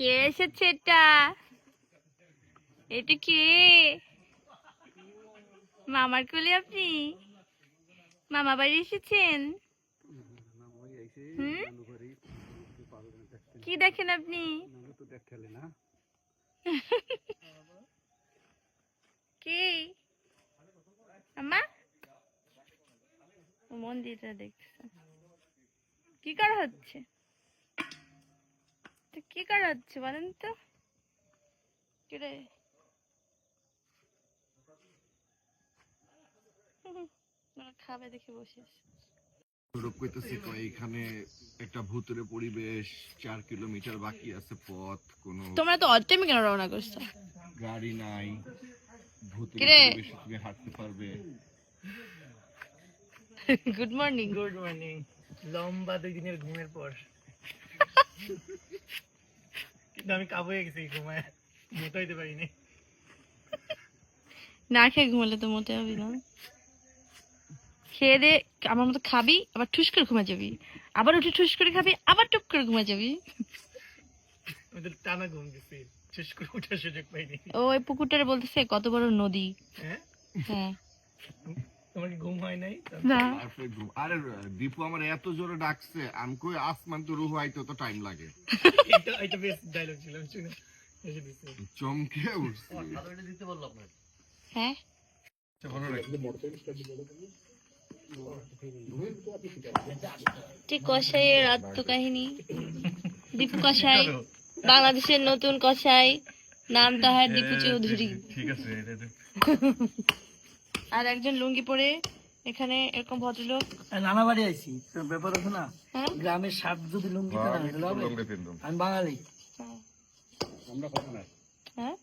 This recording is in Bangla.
কে এসেছে এটা? এটা কে? মামার কোলে আপনি? মামা বাড়ি এসেছেন? কি দেখেন আপনি? কি? আম্মা? মন্দিরটা দেখছে। কি করা হচ্ছে? কি করা হচ্ছে বলেন তো? কিরে? খাবে দেখে বসে আছে। সৌরভ কইতেছে কয় এখানে একটা ভূতুরে পরিবেশ চার কিলোমিটার বাকি আছে পথ কোনো তোমরা তো কেন রওনা করছ? গাড়ি নাই ভূতুরে? পরিবেশে তুমি হাঁটতে পারবে। গুড মর্নিং গুড মর্নিং লম্বা দুই দিনের ঘুমের পর। কিন্তু আমি কাবু হয়ে গেছি ঘুমায়। মোটা হইতে পারিনি। না খেয়ে ঘুমালে তো মোটে হবি না। খেয়ে দে আমার মতো খাবি আবার ঠুস করে ঘুমা যাবি। আবার উঠে ঠুস করে খাবি আবার টুক করে ঘুমা যাবি। আমি তো টানা ঘুম শেষ করে ওঠার সুযোগ পাইনি। ওই পুকুরটারে বলতেছে কত বড় নদী। হ্যাঁ? হ্যাঁ। তোমার ঘুম হয় নাই? না। আরে দীপু আমার এত জোরে ডাকছে আমি কই আসমান তো রুহু আইতে তো টাইম লাগে। এটা এটা বেশ ডায়লগ ছিল আমি শুনে হেসে দিচ্ছি চমকে উঠছি। হ্যাঁ? ঠিক কষাইয়ের আত্মকাহিনী। দীপু কষাই বাংলাদেশের নতুন কষাই নামটা হয় দীপু চৌধুরী। ঠিক আছে এটা আর একজন লুঙ্গি পরে এখানে এরকম ভদ্রলোক। নানা বাড়ি আইছি। তোর ব্যাপার আছে না? হ্যাঁ? গ্রামের সাপ যদি লুঙ্গি হয়, হবে? আমি বাঙালি। হ্যাঁ?